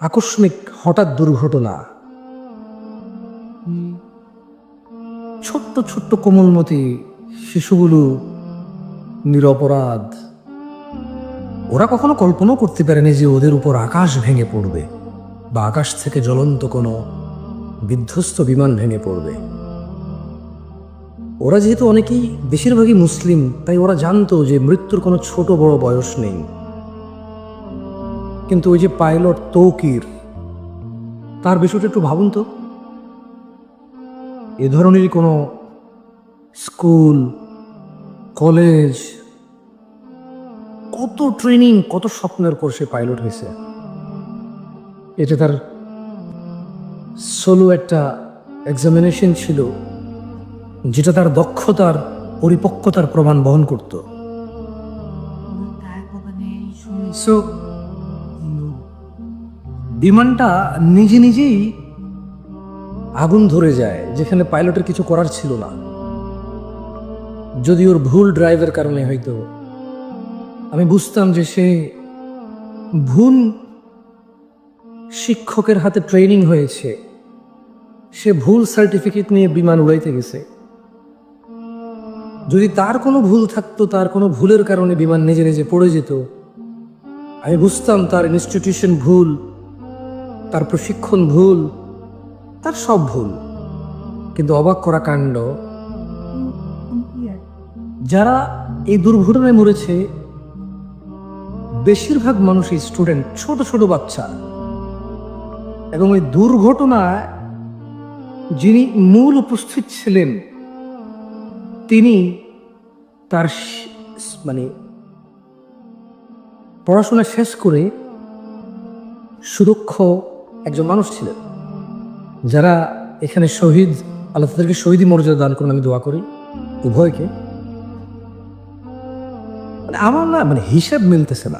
আকস্মিক হঠাৎ দুর্ঘটনা। ছোট্ট ছোট্ট কোমলমতি শিশুগুলো, নিরপরাধ। ওরা কখনো কল্পনাও করতে পারেনি যে ওদের উপর আকাশ ভেঙে পড়বে বা আকাশ থেকে জ্বলন্ত কোনো বিধ্বস্ত বিমান ভেঙে পড়বে। ওরা যেহেতু অনেকেই, বেশিরভাগই মুসলিম, তাই ওরা জানতো যে মৃত্যুর কোনো ছোট বড় বয়স নেই। কিন্তু ওই যে পাইলট তৌকির তার বিষয়টা একটু ভাবুন তো। এ ধরনেরই কোনো স্কুল কলেজ কত ট্রেনিং কত স্বপ্নের পর সে পাইলট হয়েছে। এটা তার সোলো একটা এক্সামিনেশন ছিল যেটা তার দক্ষতার পরিপক্কতার প্রমাণ বহন করত। সো বিমানটা নিজে নিজেই আগুন ধরে যায়, যেখানে পাইলটের কিছু করার ছিল না। যদি ওর ভুল ড্রাইভের কারণে হয়তো। আমি বুঝতাম যে সে ভুল শিক্ষকের হাতে ট্রেনিং হয়েছে। সে ভুল সার্টিফিকেট নিয়ে বিমান উড়াইতে গেছে। যদি তার কোনো ভুল থাকতো, তার কোনো ভুলের কারণে বিমান নিজে নিজে পড়ে যেত, আমি বুঝতাম তার ইনস্টিটিউশন ভুল। তার প্রশিক্ষণ ভুল, তার সব ভুল। কিন্তু অবাক করা কাণ্ড, যারা এই দুর্ঘটনায় মরেছে, বেশিরভাগ মানুষই স্টুডেন্ট ছোট ছোট বাচ্চা। এবং এই দুর্ঘটনায় যিনি মূল উপস্থিত ছিলেন, তিনি তার মানে পড়াশোনা শেষ করে সুদক্ষ একজন মানুষ ছিলেন। যারা এখানে শহীদ, আল্লাহ তাদেরকে শহীদি মর্যাদা দান করুন, আমি দোয়া করি। উভয়কে। মানে আমার না মানে হিসাব মিলতেছে না।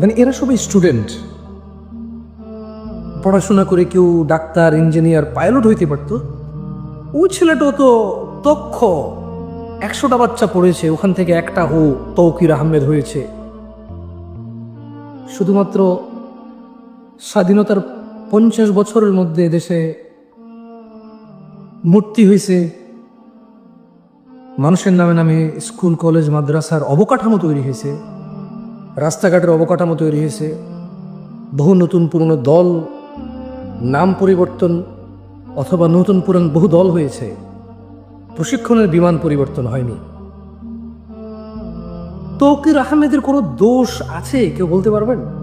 মানে এরা সবাই স্টুডেন্ট। পড়াশোনা করে কেউ ডাক্তার, ইঞ্জিনিয়ার, পাইলট হইতে পারতো। ওই ছেলেটাও তো দক্ষ। একশোটা বাচ্চা পড়েছে, ওখান থেকে একটা ও তৌকির আহমেদ হয়েছে। শুধুমাত্র স্বাধীনতার পঞ্চাশ বছরের মধ্যে দেশে মূর্তি হয়েছে। মানুষের নামে নামে স্কুল, কলেজ, মাদ্রাসার অবকাঠামো তৈরি হয়েছে। রাস্তাঘাটের অবকাঠামো তৈরি হয়েছে। বহু নতুন পুরনো দল, নাম পরিবর্তন অথবা নতুন পুরান বহু দল হয়েছে। প্রশিক্ষণের বিমান পরিবর্তন হয়নি। তৌকির আহমেদের কোনো দোষ আছে? কেউ বলতে পারবেন?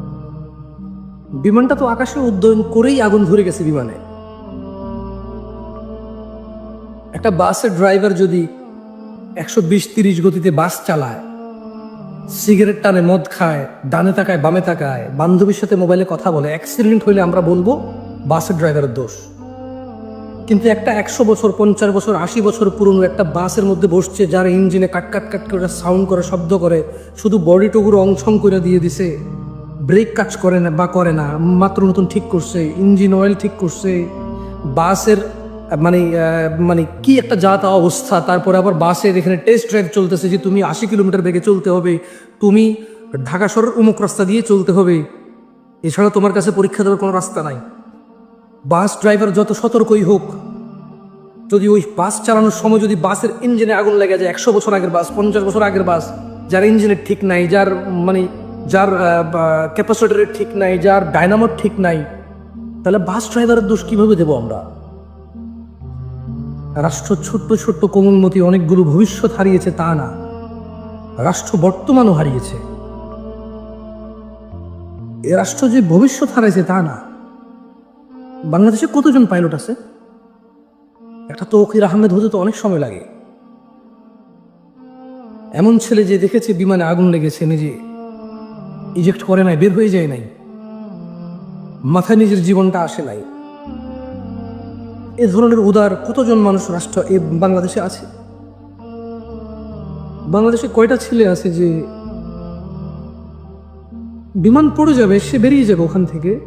বিমানটা তো আকাশে উদ্যয়ন করেই আগুন ধরে গেছে বিমানে। একটা বাসের ড্রাইভার যদি একশো বিশ তিরিশ গতিতে বাস চালায়, সিগারেট টানে মদ খায়, ডানে তাকায়, বামে তাকায়, বান্ধবীর সাথে মোবাইলে কথা বলে, অ্যাক্সিডেন্ট হইলে আমরা বলব বাসের ড্রাইভারের দোষ। কিন্তু একটা একশো বছর, পঞ্চাশ বছর, আশি বছর পুরনো একটা বাসের মধ্যে বসছে, যার ইঞ্জিনে কাট কাট কাট করে, সাউন্ড করে, শব্দ করে, শুধু বডি টুকুর অংশং করে দিয়ে দিছে। ব্রেক কাজ করে না, বা করে না, মাত্র নতুন ঠিক করছে ইঞ্জিন অয়েল ঠিক করছে, বাসের মানে মানে কি একটা জাত অবস্থা, তারপরে আবার বাসের এখানে টেস্ট ড্রাইভ চলতেছে যে তুমি আশি কিলোমিটার বেগে চলতে হবে, তুমি ঢাকা শহরের উমুক রাস্তা দিয়ে চলতে হবে, এছাড়া তোমার কাছে পরীক্ষা দেওয়ার কোনো রাস্তা নাই। বাস ড্রাইভার যত সতর্কই হোক, যদি ওই বাস চালানোর সময় যদি বাসের ইঞ্জিনে আগুন লেগে যায়, একশো বছর আগের বাস, পঞ্চাশ বছর আগের বাস, যার ইঞ্জিনের ঠিক নাই, যার মানে যার ক্যাপাসিটারের ঠিক নাই, যার ডায়নামোর ঠিক নাই, তাহলে বাস ড্রাইভারের দোষ কীভাবে দেবো আমরা? রাষ্ট্র ছোট্ট ছোট্ট কোমলমতি অনেকগুলো ভবিষ্যৎ হারিয়েছে, তা না। রাষ্ট্র বর্তমানও হারিয়েছে। এ রাষ্ট্র যে ভবিষ্যৎ হারাইছে, তা না। বাংলাদেশে কতজন পাইলট আছে? একটা তো তৌকির আহমেদ হতে তো অনেক সময় লাগে। এমন ছেলে যে দেখেছে বিমানে আগুন লেগেছে, নিজে ইজেক্ট করে নাই, বের হয়ে যায় নাই। মাথায় নিজের জীবনটা আসে নাই। এ ধরনের উদার কতজন মানুষ রাষ্ট্র এ বাংলাদেশে আছে? বাংলাদেশে কয়টা ছেলে আছে যে বিমান পড়ে যাবে, সে বেরিয়ে যাবে ওখান থেকে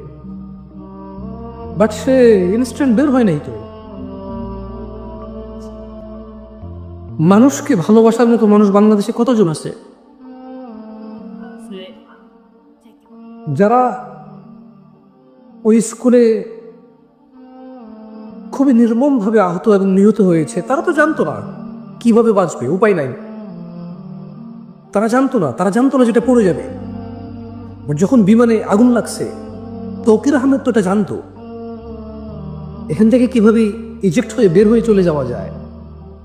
বাট সে ইনস্ট্যান্ট বের হয় নাই তো। মানুষকে ভালোবাসার মতো মানুষ বাংলাদেশে কতজন আছে? যারা ওই স্কুলে খুবই নির্মমভাবে আহত এবং নিহত হয়েছে, তারা তো জানতো না কীভাবে বাঁচবে, উপায় নাই। তারা জানতো না, তারা জানতো না যেটা পড়ে যাবে। যখন বিমানে আগুন লাগছে, তকির আহমেদ তো এটা জানতো। এখান থেকে কীভাবে ইজেক্ট হয়ে বের হয়ে চলে যাওয়া যায়,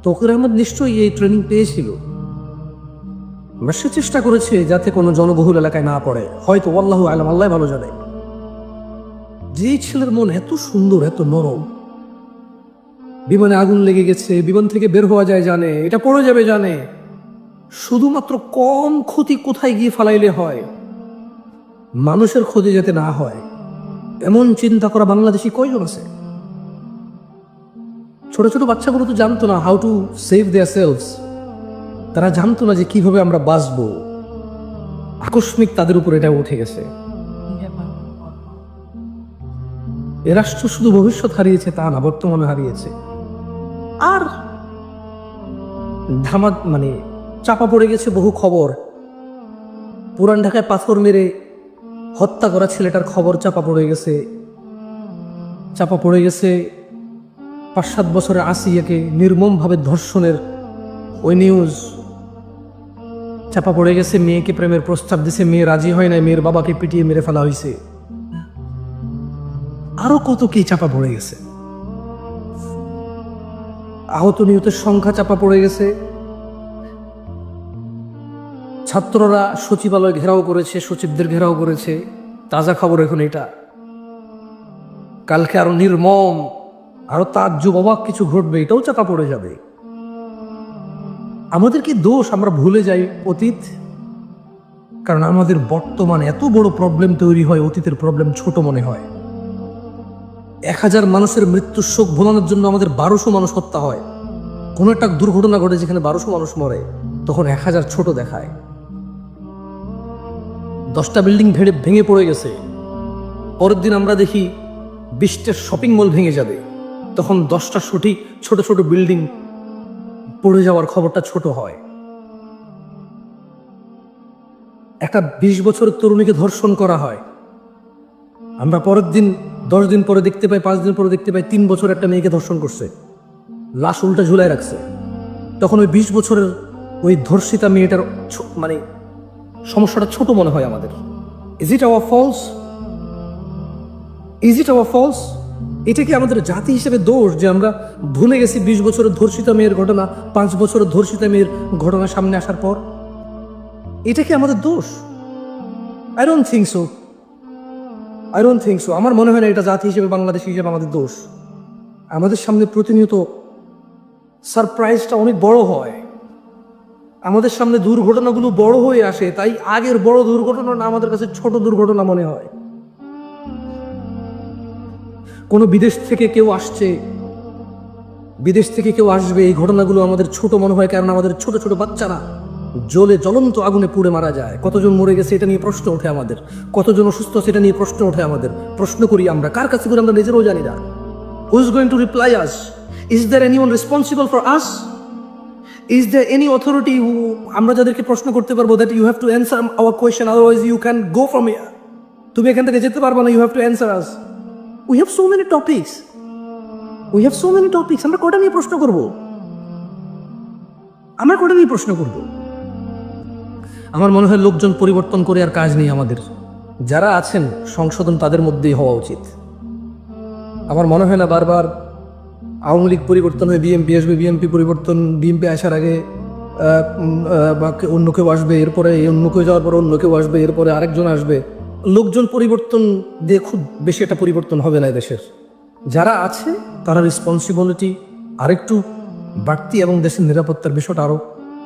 তকির আহমেদ নিশ্চয়ই এই ট্রেনিং পেয়েছিল। বা সে চেষ্টা করেছে যাতে কোনো জনবহুল এলাকায় না পড়ে। হয়তো আল্লাহ আলম আল্লাহ ভালো জানে। যে ছেলের মন এত সুন্দর, এত নরম, বিমানে আগুন লেগে গেছে, বিমান থেকে বের হওয়া যায় জানে, এটা পড়ে যাবে জানে। শুধুমাত্র কম ক্ষতি কোথায় গিয়ে ফালাইলে হয়? মানুষের ক্ষতি যাতে না হয়, এমন চিন্তা করা বাংলাদেশি কয়জন আছে? ছোট ছোট বাচ্চাগুলো তো জানতো না how to save their selves তারা জানতো না যে কীভাবে আমরা বাঁচবো। আকস্মিক তাদের উপর এটা উঠে গেছে। এ রাষ্ট্র শুধু ভবিষ্যৎ হারিয়েছে তা না বর্তমানে হারিয়েছে। আর ধামা মানে চাপা পড়ে গেছে বহু খবর। পুরান ঢাকায় পাথর মেরে হত্যা করা ছেলেটার খবর চাপা পড়ে গেছে। চাপা পড়ে গেছে পাঁচ সাত বছরের আসিয়াকে নির্মমভাবে ধর্ষণের ওই নিউজ চাপা পড়ে গেছে, মেয়েকে প্রেমের প্রস্তাব দিছে, মেয়ে রাজি হয় নাই, মেয়ের বাবাকে পিটিয়ে মেরে ফেলা হয়েছে আরও কত কি চাপা পড়ে গেছে? আহত নিহতের সংখ্যা চাপা পড়ে গেছে। ছাত্ররা সচিবালয় ঘেরাও করেছে, সচিবদের ঘেরাও করেছে। তাজা খবর এখন এটা। কালকে আরও নির্মম, আরও তার অবাক কিছু ঘটবে, এটাও চাপা পড়ে যাবে। আমাদের কি দোষ আমরা ভুলে যাই অতীত, কারণ আমাদের বর্তমানে এত বড় প্রবলেম তৈরি হয়, অতীতের প্রবলেম ছোট মনে হয়। এক হাজার মানুষের মৃত্যুর শোক ভোলানোর জন্য আমাদের বারোশো মানুষ হত্যা হয়। কোনো একটা দুর্ঘটনা ঘটে যেখানে বারোশো মানুষ মরে, তখন এক হাজার ছোট দেখায়। দশটা বিল্ডিং ভেড়ে ভেঙে পড়ে গেছে। পরের দিন আমরা দেখি বিশটার শপিং মল ভেঙে যাবে। তখন দশটা সঠিক ছোট ছোট বিল্ডিং পড়ে যাওয়ার খবরটা ছোট হয়। একটা বিশ বছরের তরুণীকে ধর্ষণ করা হয়। আমরা পরের দিন, দশ দিন পরে দেখতে পাই, পাঁচ দিন পরে দেখতে পাই, তিন বছর একটা মেয়েকে ধর্ষণ করছে। লাশ উল্টা ঝুলাই রাখছে। তখন ওই বিশ বছরের ওই ধর্ষিতা মেয়েটার মানে সমস্যাটা ছোট মনে হয় আমাদের। Is it our fault is it our fault এটা কি আমাদের জাতি হিসেবে দোষ যে আমরা ভুলে গেছি বিশ বছরের ধর্ষিতা মেয়ের ঘটনা, পাঁচ বছরের ধর্ষিতা মেয়ের ঘটনা সামনে আসার পর। এটা কি আমাদের দোষ? I don't think so I don't think so আমার মনে হয় না এটা জাতি হিসেবে, বাংলাদেশ হিসেবে আমাদের দোষ। আমাদের সামনে প্রতিনিয়ত সারপ্রাইজটা অনেক বড় হয়। আমাদের সামনে দুর্ঘটনাগুলো বড় হয়ে আসে, তাই আগের বড় দুর্ঘটনা না আমাদের কাছে ছোট দুর্ঘটনা মনে হয়। কোনো বিদেশ থেকে কেউ আসছে, বিদেশ থেকে কেউ আসবে, এই ঘটনাগুলো আমাদের ছোট মনে হয় কারণ আমাদের ছোট ছোট বাচ্চারা জ্বলে জ্বলন্ত আগুনে পুড়ে মারা যায়। কতজন মরে গেছে এটা নিয়ে প্রশ্ন ওঠে আমাদের। কতজন অসুস্থ সেটা নিয়ে প্রশ্ন ওঠে আমাদের। প্রশ্ন করি আমরা, কার কাছে করে আমরা নিজেরাও জানি না। Who is going to reply us is there anyone responsible for us is there any authority who আমরা যাদেরকে প্রশ্ন করতে পারব that you have to answer our question otherwise you can go from here তুমি এখান থেকে যেতে পারবে না you have to answer us we have so many topics we have so many topics আমরা কটা নিয়ে প্রশ্ন করব? আমরা কটা নিয়ে প্রশ্ন করব? আমার মনে হয় লোকজন পরিবর্তন করে আর কাজ নেই আমাদের। যারা আছেন, সংশোধন তাদের মধ্যেই হওয়া উচিত। আমার মনে হয় না বারবার আওয়ামী লীগ পরিবর্তন হয়ে বিএমপি আসবে বিএমপি পরিবর্তন বিএমপি আসার আগে বা অন্য কেউ আসবে, এরপরে অন্য কেউ যাওয়ার পরে অন্য কেউ আসবে, এরপরে আরেকজন আসবে। লোকজন পরিবর্তন দিয়ে খুব বেশি একটা পরিবর্তন হবে না দেশের যারা আছে, তারা রেসপন্সিবিলিটি আরেকটু বাড়তি এবং দেশের নিরাপত্তার বিষয়টা আরও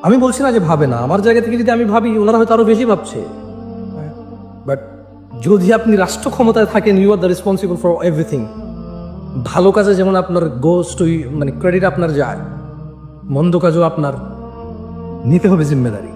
আমি বলছি না যে ভাবে না, আমার জায়গা থেকে যদি আমি ভাবি, ওনারা হয়তো আরও বেশি ভাবছে। বাট যদি আপনি রাষ্ট্র ক্ষমতায় থাকেন you are the responsible for everything ভালো কাজে যেমন আপনার গোস্ট মানে ক্রেডিট আপনার যায়, মন্দ কাজও আপনার নিতে হবে জিম্মেদারি।